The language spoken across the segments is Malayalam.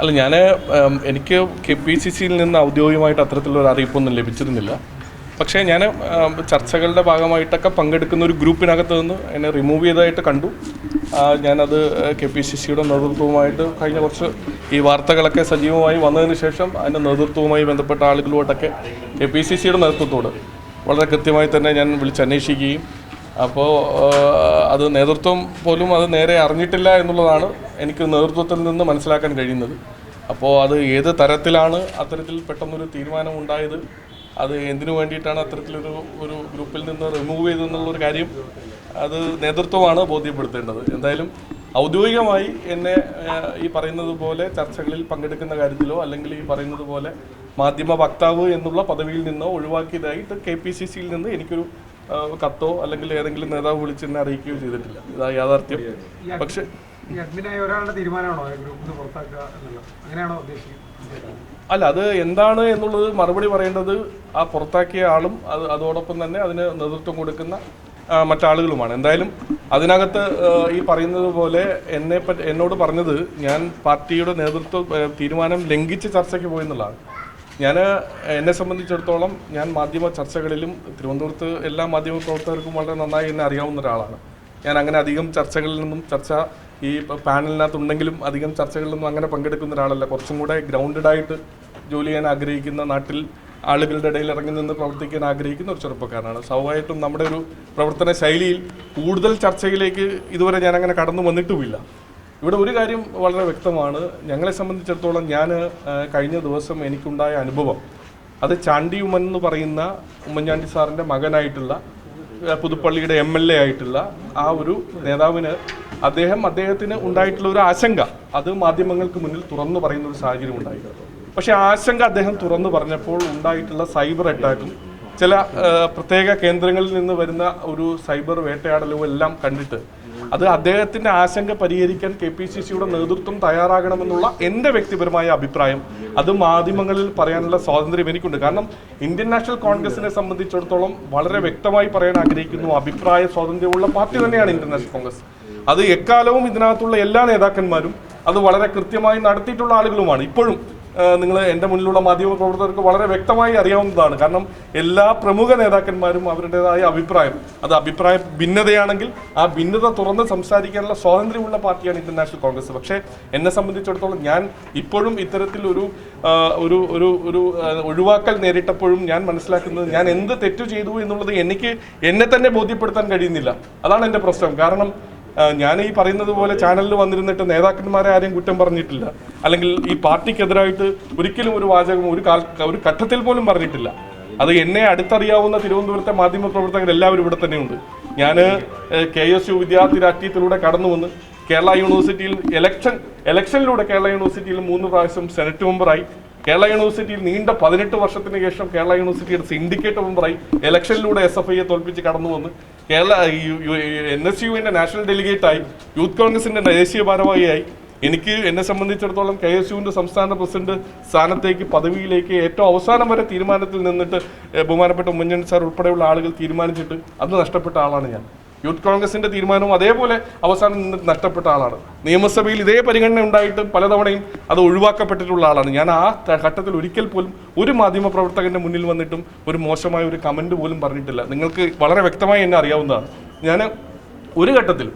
അല്ല ഞാൻ എനിക്ക് കെ പി സി സിയിൽ നിന്ന് ഔദ്യോഗികമായിട്ട് അത്തരത്തിലുള്ള അറിയിപ്പൊന്നും ലഭിച്ചിരുന്നില്ല. പക്ഷേ ഞാൻ ചർച്ചകളുടെ ഭാഗമായിട്ടൊക്കെ പങ്കെടുക്കുന്ന ഒരു ഗ്രൂപ്പിനകത്ത് നിന്ന് എന്നെ റിമൂവ് ചെയ്തതായിട്ട് കണ്ടു. ഞാനത് കെ പി സി സിയുടെ നേതൃത്വവുമായിട്ട് കഴിഞ്ഞ കുറച്ച് ഈ വാർത്തകളൊക്കെ സജീവമായി വന്നതിന് ശേഷം അതിന്റെ നേതൃത്വവുമായി ബന്ധപ്പെട്ട ആളുകളോട്ടൊക്കെ കെ പി സി സിയുടെ നേതൃത്വത്തോട് വളരെ കൃത്യമായി തന്നെ ഞാൻ വിളിച്ചന്വേഷിക്കുകയും അപ്പോൾ അത് നേതൃത്വം പോലും അത് നേരെ അറിഞ്ഞിട്ടില്ല എന്നുള്ളതാണ് എനിക്ക് നേതൃത്വത്തിൽ നിന്ന് മനസ്സിലാക്കാൻ കഴിയുന്നത്. അപ്പോൾ അത് ഏത് തരത്തിലാണ് അത്തരത്തിൽ പെട്ടെന്നൊരു തീരുമാനം ഉണ്ടായത് അത് എന്തിനു വേണ്ടിയിട്ടാണ് അത്തരത്തിലൊരു ഒരു ഗ്രൂപ്പിൽ നിന്ന് റിമൂവ് ചെയ്തെന്നുള്ളൊരു കാര്യം അത് നേതൃത്വമാണ് ബോധ്യപ്പെടുത്തേണ്ടത്. എന്തായാലും ഔദ്യോഗികമായി എന്നെ ഈ പറയുന്നത് പോലെ ചർച്ചകളിൽ പങ്കെടുക്കുന്ന കാര്യത്തിലോ അല്ലെങ്കിൽ ഈ പറയുന്നത് പോലെ മാധ്യമ വക്താവ് എന്നുള്ള പദവിയിൽ നിന്നോ ഒഴിവാക്കിയതായിട്ട് കെ പി സി സിയിൽ നിന്ന് എനിക്കൊരു കത്തോ അല്ലെങ്കിൽ ഏതെങ്കിലും നേതാവ് വിളിച്ച് എന്നെ അറിയിക്കുകയോ ചെയ്തിട്ടില്ല. ഇതാ യാഥാർത്ഥ്യം. പക്ഷേ തീരുമാനമാണോ ഗ്രൂപ്പിൽ അങ്ങനെയാണോ അല്ല അത് എന്താണ് എന്നുള്ളത് മറുപടി പറയേണ്ടത് ആ പുറത്താക്കിയ ആളും അത് അതോടൊപ്പം തന്നെ അതിന് നേതൃത്വം കൊടുക്കുന്ന മറ്റാളുകളുമാണ്. എന്തായാലും അതിനകത്ത് ഈ പറയുന്നത് പോലെ എന്നെ എന്നോട് പറഞ്ഞത് ഞാൻ പാർട്ടിയുടെ നേതൃത്വ തീരുമാനം ലംഘിച്ച് ചർച്ചയ്ക്ക് പോയെന്നുള്ളതാണ്. ഞാൻ എന്നെ സംബന്ധിച്ചിടത്തോളം ഞാൻ മാധ്യമ ചർച്ചകളിലും തിരുവനന്തപുരത്ത് എല്ലാ മാധ്യമ പ്രവർത്തകർക്കും വളരെ നന്നായി എന്നെ അറിയാവുന്ന ഒരാളാണ്. ഞാൻ അങ്ങനെ അധികം ചർച്ചകളിൽ നിന്നും ചർച്ച ഈ പ- പാനലിനകത്ത് ഉണ്ടെങ്കിലും അധികം ചർച്ചകളിലൊന്നും അങ്ങനെ പങ്കെടുക്കുന്ന ഒരാളല്ല. കുറച്ചും കൂടെ ഗ്രൗണ്ടഡ് ആയിട്ട് ജോലി ചെയ്യാൻ ആഗ്രഹിക്കുന്ന നാട്ടിൽ ആളുകളുടെ ഇടയിൽ ഇറങ്ങി നിന്ന് പ്രവർത്തിക്കാൻ ആഗ്രഹിക്കുന്ന ഒരു ചെറുപ്പക്കാരനാണ്. സ്വാഭാവികമായിട്ടും നമ്മുടെ ഒരു പ്രവർത്തന ശൈലിയിൽ കൂടുതൽ ചർച്ചയിലേക്ക് ഇതുവരെ ഞാൻ അങ്ങനെ കടന്നു വന്നിട്ടുമില്ല. ഇവിടെ ഒരു കാര്യം വളരെ വ്യക്തമാണ്. ഞങ്ങളെ സംബന്ധിച്ചിടത്തോളം ഞാൻ കഴിഞ്ഞ ദിവസം എനിക്കുണ്ടായ അനുഭവം. അത് ചാണ്ടി ഉമ്മൻ എന്ന് പറയുന്ന ഉമ്മൻചാണ്ടി സാറിന്റെ മകനായിട്ടുള്ള പുതുപ്പള്ളിയുടെ എം എൽ എ ആയിട്ടുള്ള ആ ഒരു നേതാവിന് അദ്ദേഹം അദ്ദേഹത്തിന് ഉണ്ടായിട്ടുള്ള ഒരു ആശങ്ക. അത് മാധ്യമങ്ങൾക്ക് മുന്നിൽ തുറന്നു പറയുന്ന ഒരു സാഹചര്യം ഉണ്ടായി. പക്ഷേ ആശങ്ക അദ്ദേഹം തുറന്നു പറഞ്ഞപ്പോൾ ഉണ്ടായിട്ടുള്ള സൈബർ അറ്റാക്കും ചില പ്രത്യേക കേന്ദ്രങ്ങളിൽ നിന്ന് വരുന്ന ഒരു സൈബർ വേട്ടയാടലും എല്ലാം കണ്ടിട്ട് അത് അദ്ദേഹത്തിന്റെ ആശങ്ക പരിഹരിക്കാൻ കെ പി സി സിയുടെ നേതൃത്വം തയ്യാറാകണമെന്നുള്ള എന്റെ വ്യക്തിപരമായ അഭിപ്രായം അത് മാധ്യമങ്ങളിൽ പറയാനുള്ള സ്വാതന്ത്ര്യം എനിക്കുണ്ട്. കാരണം ഇന്ത്യൻ നാഷണൽ കോൺഗ്രസിനെ സംബന്ധിച്ചിടത്തോളം വളരെ വ്യക്തമായി പറയാൻ ആഗ്രഹിക്കുന്നു. അഭിപ്രായ സ്വാതന്ത്ര്യമുള്ള പാർട്ടി തന്നെയാണ് ഇന്ത്യൻ നാഷണൽ കോൺഗ്രസ്. അത് എക്കാലവും ഇതിനകത്തുള്ള എല്ലാ നേതാക്കന്മാരും അത് വളരെ കൃത്യമായി നടത്തിയിട്ടുള്ള ആളുകളുമാണ്. ഇപ്പോഴും നിങ്ങൾ എന്റെ മുന്നിലുള്ള മാധ്യമ പ്രവർത്തകർക്ക് വളരെ വ്യക്തമായി അറിയാവുന്നതാണ്. കാരണം എല്ലാ പ്രമുഖ നേതാക്കന്മാരും അവരുടേതായ അഭിപ്രായം അത് അഭിപ്രായ ഭിന്നതയാണെങ്കിൽ ആ ഭിന്നത തുറന്ന് സംസാരിക്കാനുള്ള സ്വാതന്ത്ര്യമുള്ള പാർട്ടിയാണ് ഇന്ത്യൻ നാഷണൽ കോൺഗ്രസ്. പക്ഷേ എന്നെ സംബന്ധിച്ചിടത്തോളം ഞാൻ ഇപ്പോഴും ഇത്തരത്തിൽ ഒരു ഒരു ഒരു ഒരു ഒഴിവാക്കൽ നേരിട്ടപ്പോഴും ഞാൻ മനസ്സിലാക്കുന്നത് ഞാൻ എന്ത് തെറ്റു ചെയ്തു എന്നുള്ളത് എനിക്ക് എന്നെ തന്നെ ബോധ്യപ്പെടുത്താൻ കഴിയുന്നില്ല. അതാണ് എന്റെ പ്രശ്നം. കാരണം ഞാൻ ഈ പറയുന്നത് പോലെ ചാനലിൽ വന്നിരുന്നിട്ട് നേതാക്കന്മാരെ ആരെയും കുറ്റം പറഞ്ഞിട്ടില്ല. അല്ലെങ്കിൽ ഈ പാർട്ടിക്കെതിരായിട്ട് ഒരിക്കലും ഒരു വാചകം ഒരു കാൽ ഒരു ഘട്ടത്തിൽ പോലും പറഞ്ഞിട്ടില്ല. അത് എന്നെ അടുത്തറിയാവുന്ന തിരുവനന്തപുരത്തെ മാധ്യമ പ്രവർത്തകർ എല്ലാവരും ഇവിടെ തന്നെയുണ്ട് ഞാൻ കെ എസ് യു വിദ്യാർത്ഥി രാഷ്ട്രീയത്തിലൂടെ കടന്നു വന്ന് കേരള യൂണിവേഴ്സിറ്റിയിൽ എലക്ഷൻ എലക്ഷനിലൂടെ കേരള യൂണിവേഴ്സിറ്റിയിൽ മൂന്ന് പ്രാവശ്യം സെനറ്റ് മെമ്പറായി കേരള യൂണിവേഴ്സിറ്റിയിൽ നീണ്ട പതിനെട്ട് വർഷത്തിന് ശേഷം കേരള യൂണിവേഴ്സിറ്റിയുടെ സിൻഡിക്കേറ്റ് മെമ്പറായി ഇലക്ഷനിലൂടെ എസ് എഫ് ഐയെ തോൽപ്പിച്ച് കടന്നു വന്ന്. കേരള എൻ എസ് യുവിന്റെ നാഷണൽ ഡെലിഗേറ്റായി യൂത്ത് കോൺഗ്രസിന്റെ ദേശീയ ഭാരവാഹിയായി. എനിക്ക് എന്നെ സംബന്ധിച്ചിടത്തോളം കെ എസ് യുവിന്റെ സംസ്ഥാന പ്രസിഡന്റ് സ്ഥാനത്തേക്ക് പദവിയിലേക്ക് ഏറ്റവും അവസാനം വരെ തീരുമാനത്തിൽ നിന്നിട്ട് ബഹുമാനപ്പെട്ട ഉമ്മൻചാണ്ടി സാർ ഉൾപ്പെടെയുള്ള ആളുകൾ തീരുമാനിച്ചിട്ട് അത് നഷ്ടപ്പെട്ട ആളാണ് ഞാൻ. യൂത്ത് കോൺഗ്രസിന്റെ തീരുമാനവും അതേപോലെ അവസാനം നിന്ന് നഷ്ടപ്പെട്ട ആളാണ്. നിയമസഭയിൽ ഇതേ പരിഗണന ഉണ്ടായിട്ട് പലതവണയും അത് ഒഴിവാക്കപ്പെട്ടിട്ടുള്ള ആളാണ്. ഞാൻ ആ ഘട്ടത്തിൽ ഒരിക്കൽ പോലും ഒരു മാധ്യമ പ്രവർത്തകന്റെ മുന്നിൽ വന്നിട്ടും ഒരു മോശമായ ഒരു കമന്റ് പോലും പറഞ്ഞിട്ടില്ല. നിങ്ങൾക്ക് വളരെ വ്യക്തമായി എന്നെ അറിയാവുന്നതാണ്. ഞാൻ ഒരു ഘട്ടത്തിൽ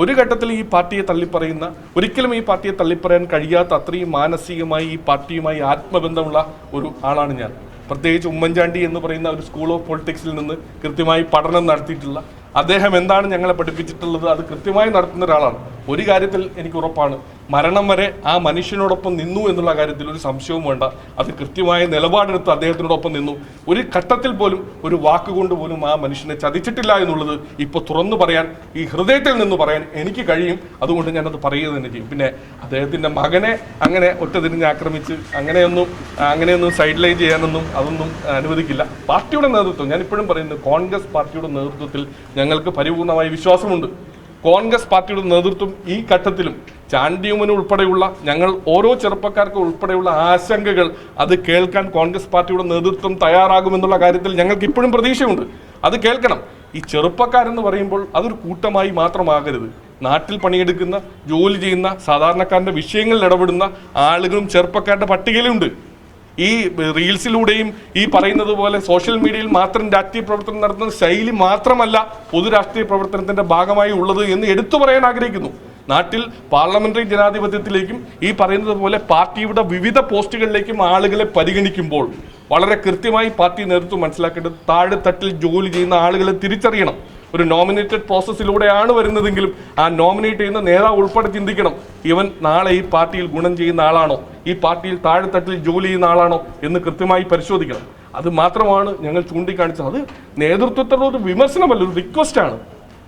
ഒരു ഘട്ടത്തിൽ ഈ പാർട്ടിയെ തള്ളിപ്പറയുന്ന ഒരിക്കലും ഈ പാർട്ടിയെ തള്ളിപ്പറയാൻ കഴിയാത്ത അത്രയും മാനസികമായി ഈ പാർട്ടിയുമായി ആത്മബന്ധമുള്ള ഒരു ആളാണ് ഞാൻ. പ്രത്യേകിച്ച് ഉമ്മൻചാണ്ടി എന്ന് പറയുന്ന ഒരു സ്കൂൾ ഓഫ് പൊളിറ്റിക്സിൽ നിന്ന് കൃത്യമായി പഠനം നടത്തിയിട്ടുള്ള അദ്ദേഹം എന്താണ് ഞങ്ങളെ പഠിപ്പിച്ചിട്ടുള്ളത്? അത് കൃത്യമായി നടത്തുന്ന ഒരാളാണ്. ഒരു കാര്യത്തിൽ എനിക്ക് ഉറപ്പാണ്. മരണം വരെ ആ മനുഷ്യനോടൊപ്പം നിന്നു എന്നുള്ള കാര്യത്തിൽ ഒരു സംശയവും വേണ്ട. അത് കൃത്യമായ നിലപാടെടുത്ത് അദ്ദേഹത്തിനോടൊപ്പം നിന്നു. ഒരു ഘട്ടത്തിൽ പോലും ഒരു വാക്കുകൊണ്ട് പോലും ആ മനുഷ്യനെ ചതിച്ചിട്ടില്ല എന്നുള്ളത് ഇപ്പോൾ തുറന്നു പറയാൻ ഈ ഹൃദയത്തിൽ നിന്ന് പറയാൻ എനിക്ക് കഴിയും. അതുകൊണ്ട് ഞാനത് പറയുക തന്നെ ചെയ്യും. പിന്നെ അദ്ദേഹത്തിന്റെ മകനെ അങ്ങനെ ഒറ്റ തിരിഞ്ഞ് ആക്രമിച്ച് അങ്ങനെയൊന്നും അങ്ങനെയൊന്നും സൈഡ് ലൈൻ ചെയ്യാനൊന്നും അതൊന്നും അനുവദിക്കില്ല. പാർട്ടിയുടെ നേതൃത്വം ഞാൻ ഇപ്പോഴും പറയുന്നത് കോൺഗ്രസ് പാർട്ടിയുടെ നേതൃത്വത്തിൽ ഞങ്ങൾക്ക് പരിപൂർണമായ വിശ്വാസമുണ്ട്. കോൺഗ്രസ് പാർട്ടിയുടെ നേതൃത്വം ഈ ഘട്ടത്തിലും ചാണ്ടിയുമന് ഉൾപ്പെടെയുള്ള ഞങ്ങൾ ഓരോ ചെറുപ്പക്കാർക്കും ഉൾപ്പെടെയുള്ള ആശങ്കകൾ അത് കേൾക്കാൻ കോൺഗ്രസ് പാർട്ടിയുടെ നേതൃത്വം തയ്യാറാകുമെന്നുള്ള കാര്യത്തിൽ ഞങ്ങൾക്ക് ഇപ്പോഴും പ്രതീക്ഷയുണ്ട്. അത് കേൾക്കണം. ഈ ചെറുപ്പക്കാരെന്ന് പറയുമ്പോൾ അതൊരു കൂട്ടമായി മാത്രമാകരുത്. നാട്ടിൽ പണിയെടുക്കുന്ന ജോലി ചെയ്യുന്ന സാധാരണക്കാരന്റെ വിഷയങ്ങളിൽ ഇടപെടുന്ന ആളുകളും ചെറുപ്പക്കാരുടെ പട്ടികയിലുണ്ട്. ഈ റീൽസിലൂടെയും ഈ പറയുന്നത് പോലെ സോഷ്യൽ മീഡിയയിൽ മാത്രം രാഷ്ട്രീയ പ്രവർത്തനം നടത്തുന്ന ശൈലി മാത്രമല്ല പൊതു രാഷ്ട്രീയ പ്രവർത്തനത്തിന്റെ ഭാഗമായി ഉള്ളത് എന്ന് എടുത്തു പറയാൻ ആഗ്രഹിക്കുന്നു. നാട്ടിൽ പാർലമെന്ററി ജനാധിപത്യത്തിലേക്കും ഈ പറയുന്നത് പോലെ പാർട്ടിയുടെ വിവിധ പോസ്റ്റുകളിലേക്കും ആളുകളെ പരിഗണിക്കുമ്പോൾ വളരെ കൃത്യമായി പാർട്ടി നേതൃത്വം മനസ്സിലാക്കേണ്ടത് താഴെത്തട്ടിൽ ജോലി ചെയ്യുന്ന ആളുകളെ തിരിച്ചറിയണം. ഒരു നോമിനേറ്റഡ് പ്രോസസ്സിലൂടെയാണ് വരുന്നതെങ്കിലും ആ നോമിനേറ്റ് ചെയ്യുന്ന നേതാവ് ഉൾപ്പെടെ ചിന്തിക്കണം. ഇവൻ നാളെ ഈ പാർട്ടിയിൽ ഗുണം ചെയ്യുന്ന ആളാണോ? ഈ പാർട്ടിയിൽ താഴെത്തട്ടിൽ ജോലി ചെയ്യുന്ന ആളാണോ എന്ന് കൃത്യമായി പരിശോധിക്കണം. അത് മാത്രമാണ് ഞങ്ങൾ ചൂണ്ടിക്കാണിച്ചത്. അത് നേതൃത്വത്തിലുള്ള ഒരു വിമർശനമല്ല ഒരു റിക്വസ്റ്റാണ്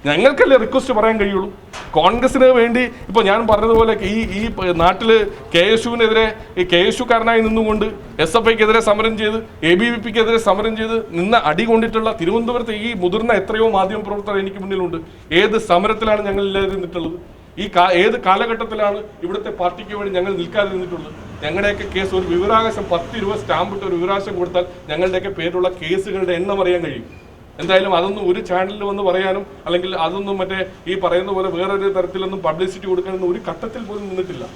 ഞങ്ങൾക്കല്ലേ റിക്വസ്റ്റ് പറയാൻ കഴിയുള്ളൂ? കോൺഗ്രസിന് വേണ്ടി ഇപ്പോൾ ഞാൻ പറഞ്ഞതുപോലെ ഈ ഈ നാട്ടിൽ കെ എസ് യുവിനെതിരെ ഈ കെ എസ് യുക്കാരനായി നിന്നുകൊണ്ട് എസ് എഫ് ഐക്കെതിരെ സമരം ചെയ്ത് എ ബി വി പിക്കെതിരെ സമരം ചെയ്ത് നിന്ന് അടി കൊണ്ടിട്ടുള്ള തിരുവനന്തപുരത്ത് ഈ മുതിർന്ന എത്രയോ മാധ്യമ പ്രവർത്തകർ എനിക്ക് മുന്നിലുണ്ട്. ഏത് സമരത്തിലാണ് ഞങ്ങൾ ഇല്ലാതിരുന്നിട്ടുള്ളത് ഈ കാ ഏത് കാലഘട്ടത്തിലാണ് ഇവിടുത്തെ പാർട്ടിക്ക് വേണ്ടി ഞങ്ങൾ നിൽക്കാതെ നിന്നിട്ടുള്ളത്? ഞങ്ങളുടെയൊക്കെ കേസ് ഒരു വിവരാകാശം പത്ത് രൂപ സ്റ്റാമ്പ് ഇട്ട് ഒരു വിവരാകാശം കൊടുത്താൽ ഞങ്ങളുടെയൊക്കെ പേരുള്ള കേസുകളുടെ എണ്ണം അറിയാൻ കഴിയും. എന്തായാലും അതൊന്നും ഒരു ചാനലിൽ വന്ന് പറയാനും അല്ലെങ്കിൽ അതൊന്നും മറ്റേ ഈ പറയുന്ന പോലെ വേറൊരു തരത്തിലൊന്നും പബ്ലിസിറ്റി കൊടുക്കാനൊന്നും ഒരു ഘട്ടത്തിൽ പോലും നിന്നിട്ടില്ല.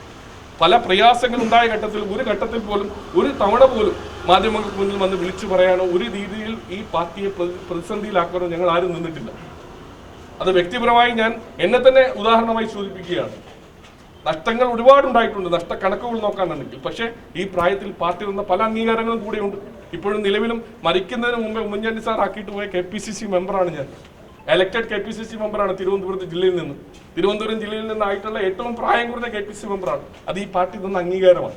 പല പ്രയാസങ്ങൾ ഉണ്ടായ ഘട്ടത്തിൽ ഒരു ഘട്ടത്തിൽ പോലും ഒരു തവണ പോലും മാധ്യമങ്ങൾക്ക് മുന്നിൽ വന്ന് വിളിച്ചു പറയാനോ ഒരു രീതിയിൽ ഈ പാർട്ടിയെ പ്രതി- പ്രതിസന്ധിയിലാക്കാനോ ഞങ്ങൾ ആരും നിന്നിട്ടില്ല. അത് വ്യക്തിപരമായി ഞാൻ എന്നെ തന്നെ ഉദാഹരണമായി സൂചിപ്പിക്കുകയാണ്. നഷ്ടങ്ങൾ ഒരുപാട് ഉണ്ടായിട്ടുണ്ട് നഷ്ട കണക്കുകൾ നോക്കാനുണ്ടെങ്കിൽ പക്ഷേ ഈ പ്രായത്തിൽ പാർട്ടി വന്ന പല അംഗീകാരങ്ങളും കൂടെയുണ്ട്. ഇപ്പോഴും നിലവിലും മരിക്കുന്നതിന് മുമ്പേ ഉമ്മൻചാണ്ടി സാർ ആക്കിയിട്ട് പോയ കെ പി സി സി മെമ്പറാണ് ഞാൻ. Elected K P C C മെമ്പറാണ് തിരുവനന്തപുരത്ത് ജില്ലയിൽ നിന്ന്. തിരുവനന്തപുരം ജില്ലയിൽ നിന്നായിട്ടുള്ള ഏറ്റവും പ്രായം കുറഞ്ഞ കെ പി സി മെമ്പറാണ്. അത് ഈ പാർട്ടി തന്ന അംഗീകാരമാണ്.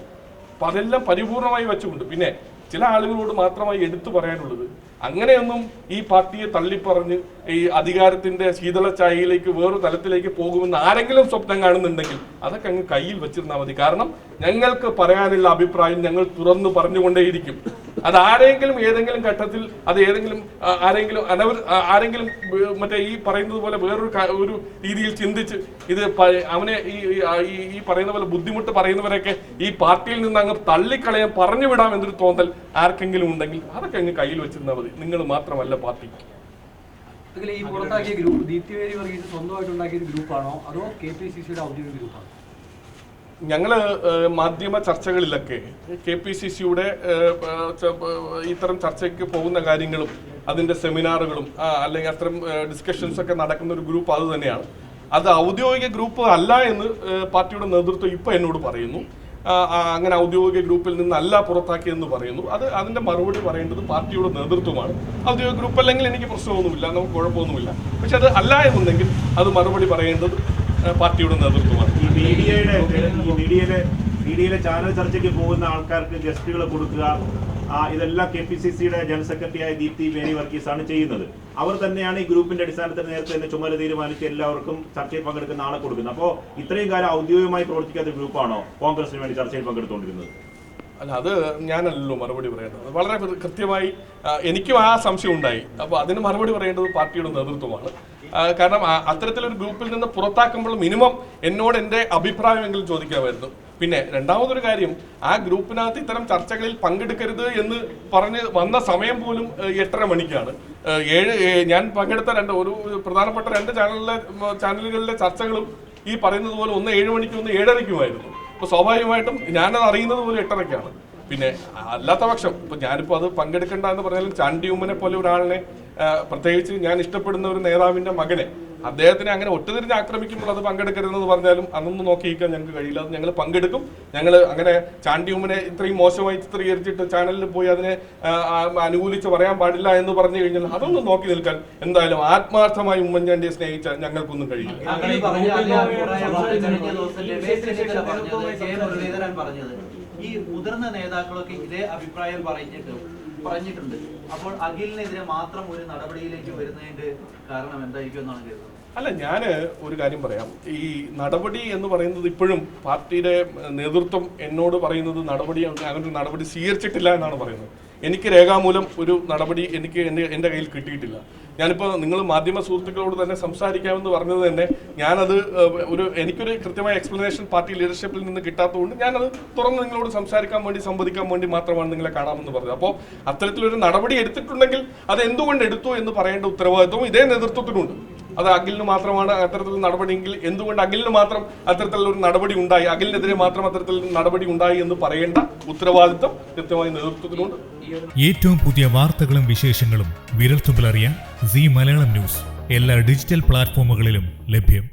അപ്പൊ അതെല്ലാം പരിപൂർണമായി വെച്ചുകൊണ്ട് പിന്നെ ചില ആളുകളോട് മാത്രമായി എടുത്തു പറയാനുള്ളത് അങ്ങനെയൊന്നും ഈ പാർട്ടിയെ തള്ളിപ്പറഞ്ഞ് ഈ അധികാരത്തിന്റെ ശീതള ചായയിലേക്ക് വേറൊരു തലത്തിലേക്ക് പോകുമെന്ന് ആരെങ്കിലും സ്വപ്നം കാണുന്നുണ്ടെങ്കിൽ അതൊക്കെ അങ്ങ് കയ്യിൽ വെച്ചിരുന്നാൽ മതി. കാരണം ഞങ്ങൾക്ക് പറയാനുള്ള അഭിപ്രായം ഞങ്ങൾ തുറന്നു പറഞ്ഞുകൊണ്ടേയിരിക്കും. അത് ആരെങ്കിലും ഏതെങ്കിലും ഘട്ടത്തിൽ അത് ഏതെങ്കിലും ആരെങ്കിലും അനവർ ആരെങ്കിലും മറ്റേ ഈ പറയുന്നത് പോലെ വേറൊരു ഒരു രീതിയിൽ ചിന്തിച്ച് ഇത് അവനെ ഈ ഈ- പറയുന്ന പോലെ ബുദ്ധിമുട്ട് പറയുന്നവരൊക്കെ ഈ പാർട്ടിയിൽ നിന്ന് അങ്ങ് തള്ളിക്കളയാൻ പറഞ്ഞു വിടാം എന്നൊരു തോന്നൽ ആർക്കെങ്കിലും ഉണ്ടെങ്കിൽ അതൊക്കെ അങ്ങ് കയ്യിൽ വെച്ചിരുന്നാൽ മതി. നിങ്ങൾ മാത്രമല്ല പാർട്ടി. ഈ പുറത്താക്കിയ ഗ്രൂപ്പ് വർഗീസ് സ്വന്തമായിട്ട് ഉണ്ടാക്കിയ ഗ്രൂപ്പാണോ? അതോ കെ പി സി സിയുടെ ഔദ്യോഗിക ഗ്രൂപ്പാണോ? ഞങ്ങൾ മാധ്യമ ചർച്ചകളിലൊക്കെ കെ പി സി സിയുടെ ഇത്തരം ചർച്ചയ്ക്ക് പോകുന്ന കാര്യങ്ങളും അതിന്റെ സെമിനാറുകളും അല്ലെങ്കിൽ അത്തരം ഡിസ്കഷൻസ് ഒക്കെ നടക്കുന്ന ഒരു ഗ്രൂപ്പ് അത് തന്നെയാണ്. അത് ഔദ്യോഗിക ഗ്രൂപ്പ് അല്ല എന്ന് പാർട്ടിയുടെ നേതൃത്വം ഇപ്പം എന്നോട് പറയുന്നു. അങ്ങനെ ഔദ്യോഗിക ഗ്രൂപ്പിൽ നിന്നല്ല പുറത്താക്കിയെന്ന് പറയുന്നു. അത് അതിന്റെ മറുപടി പറയേണ്ടത് പാർട്ടിയുടെ നേതൃത്വമാണ്. ഔദ്യോഗിക ഗ്രൂപ്പ് അല്ലെങ്കിൽ എനിക്ക് പ്രശ്നമൊന്നുമില്ല നമുക്ക് കുഴപ്പമൊന്നുമില്ല. പക്ഷെ അത് അല്ല എന്നുണ്ടെങ്കിൽ അത് മറുപടി പറയേണ്ടത് പാർട്ടിയുടെ നേതൃത്വമാണ്. മീഡിയയിലെ മീഡിയയിലെ ചാനൽ ചർച്ചയ്ക്ക് പോകുന്ന ആൾക്കാർക്ക് ഗസ്റ്റുകൾ കൊടുക്കുക ഇതെല്ലാം കെ പി സി സിയുടെ ജനറൽ സെക്രട്ടറിയായ ദീപ്തി വേണി വർഗീസ് ആണ് ചെയ്യുന്നത്. അവർ തന്നെയാണ് ഈ ഗ്രൂപ്പിന്റെ അടിസ്ഥാനത്തിൽ നേരത്തെ തന്നെ ചുമതല തീരുമാനിച്ച് എല്ലാവർക്കും ചർച്ചയിൽ പങ്കെടുക്കുന്ന ആളെ കൊടുക്കുന്നത്. അപ്പോൾ ഇത്രയും കാലം ഔദ്യോഗികമായി പ്രവർത്തിക്കാത്ത ഗ്രൂപ്പാണോ കോൺഗ്രസിന് വേണ്ടി ചർച്ചയിൽ പങ്കെടുത്തുകൊണ്ടിരുന്നത്? അല്ല അത് ഞാനല്ലല്ലോ മറുപടി പറയേണ്ടത്. വളരെ കൃത്യമായി എനിക്കും ആ സംശയം ഉണ്ടായി. അപ്പോൾ അതിന് മറുപടി പറയേണ്ടത് പാർട്ടിയുടെ നേതൃത്വമാണ്. കാരണം അത്തരത്തിലൊരു ഗ്രൂപ്പിൽ നിന്ന് പുറത്താക്കുമ്പോൾ മിനിമം എന്നോട് എന്റെ അഭിപ്രായമെങ്കിലും ചോദിക്കാമായിരുന്നു. പിന്നെ രണ്ടാമതൊരു കാര്യം ആ ഗ്രൂപ്പിനകത്ത് ഇത്തരം ചർച്ചകളിൽ പങ്കെടുക്കരുത് എന്ന് പറഞ്ഞ് വന്ന സമയം പോലും എട്ടര മണിക്കാണ്. ഏഴ് ഞാൻ പങ്കെടുത്ത രണ്ട് ഒരു പ്രധാനപ്പെട്ട രണ്ട് ചാനലിലെ ചാനലുകളിലെ ചർച്ചകളും ഈ പറയുന്നത് പോലെ ഒന്ന് ഏഴ് മണിക്കും ഒന്ന് ഏഴരയ്ക്കുമായിരുന്നു. അപ്പൊ സ്വാഭാവികമായിട്ടും ഞാനത് അറിയുന്നത് പോലെ എട്ടരയ്ക്കാണ്. പിന്നെ അല്ലാത്ത പക്ഷം ഇപ്പൊ ഞാനിപ്പോ അത് പങ്കെടുക്കേണ്ട എന്ന് പറഞ്ഞാലും ചാണ്ടി ഉമ്മനെ പോലെ ഒരാളിനെ പ്രത്യേകിച്ച് ഞാൻ ഇഷ്ടപ്പെടുന്ന ഒരു നേതാവിന്റെ മകനെ അദ്ദേഹത്തിനെ അങ്ങനെ ഒട്ടുതിരിഞ്ഞ് ആക്രമിക്കുമ്പോൾ അത് പങ്കെടുക്കരുതെന്ന് പറഞ്ഞാലും അതൊന്നും നോക്കിയിരിക്കാൻ ഞങ്ങൾക്ക് കഴിയില്ല. അത് ഞങ്ങൾ പങ്കെടുക്കും. ഞങ്ങൾ അങ്ങനെ ചാണ്ടിയുമ്മനെ ഇത്രയും മോശമായി ചിത്രീകരിച്ചിട്ട് ചാനലിൽ പോയി അതിനെ അനുകൂലിച്ച് പറയാൻ പാടില്ല എന്ന് പറഞ്ഞു കഴിഞ്ഞാൽ അതൊന്നും നോക്കി നിൽക്കാൻ എന്തായാലും ആത്മാർത്ഥമായി ഉമ്മൻചാണ്ടിയെ സ്നേഹിച്ച ഞങ്ങൾക്കൊന്നും കഴിയില്ല. ഈ മുതിർന്ന നേതാക്കളൊക്കെ ഇതേ അഭിപ്രായം പറഞ്ഞിട്ട് പറഞ്ഞിട്ടുണ്ട്. അപ്പോൾ അഖിലിനെതിരെ മാത്രം ഒരു നടപടിയിലേക്ക് വരുന്നതിന്റെ കാരണം എന്തായിരിക്കും എന്നാണ് കരുതുന്നത് അല്ല ഞാൻ ഒരു കാര്യം പറയാം. ഈ നടപടി എന്ന് പറയുന്നത് ഇപ്പോഴും പാർട്ടിയുടെ നേതൃത്വം എന്നോട് പറയുന്നത് നടപടി അങ്ങനെ നടപടി സ്വീകരിച്ചിട്ടില്ല എന്നാണ് പറയുന്നത്. എനിക്ക് രേഖാമൂലം ഒരു നടപടി എനിക്ക് എന്റെ എന്റെ കയ്യിൽ കിട്ടിയിട്ടില്ല. ഞാനിപ്പോൾ നിങ്ങൾ മാധ്യമ സുഹൃത്തുക്കളോട് തന്നെ സംസാരിക്കാമെന്ന് പറഞ്ഞത് തന്നെ ഞാനത് ഒരു എനിക്കൊരു കൃത്യമായ എക്സ്പ്ലനേഷൻ പാർട്ടി ലീഡർഷിപ്പിൽ നിന്ന് കിട്ടാത്തതുകൊണ്ട് ഞാനത് തുറന്ന് നിങ്ങളോട് സംസാരിക്കാൻ വേണ്ടി സംവദിക്കാൻ വേണ്ടി മാത്രമാണ് നിങ്ങളെ കാണാമെന്ന് പറഞ്ഞത്. അപ്പോൾ അത്തരത്തിലൊരു നടപടി എടുത്തിട്ടുണ്ടെങ്കിൽ അത് എന്തുകൊണ്ട് എടുത്തു എന്ന് പറയേണ്ട ഉത്തരവാദിത്വം ഇതേ നേതൃത്വത്തിനുണ്ട്. അത് അഖിലിന് മാത്രമാണ് അത്തരത്തിലുള്ള നടപടിയെങ്കിൽ എന്തുകൊണ്ട് അഖിലിന് മാത്രം അത്തരത്തിലുള്ള ഒരു നടപടി ഉണ്ടായി? അഖിലിനെതിരെ മാത്രം അത്തരത്തിൽ നടപടി ഉണ്ടായി എന്ന് പറയേണ്ട ഉത്തരവാദിത്തം കൃത്യമായ നേതൃത്വത്തിലുണ്ട്. ഏറ്റവും പുതിയ വാർത്തകളും വിശേഷങ്ങളും വിരൽത്തുമ്പിലറിയാൻ സി മലയാളം ന്യൂസ്. എല്ലാ ഡിജിറ്റൽ പ്ലാറ്റ്ഫോമുകളിലും ലഭ്യം.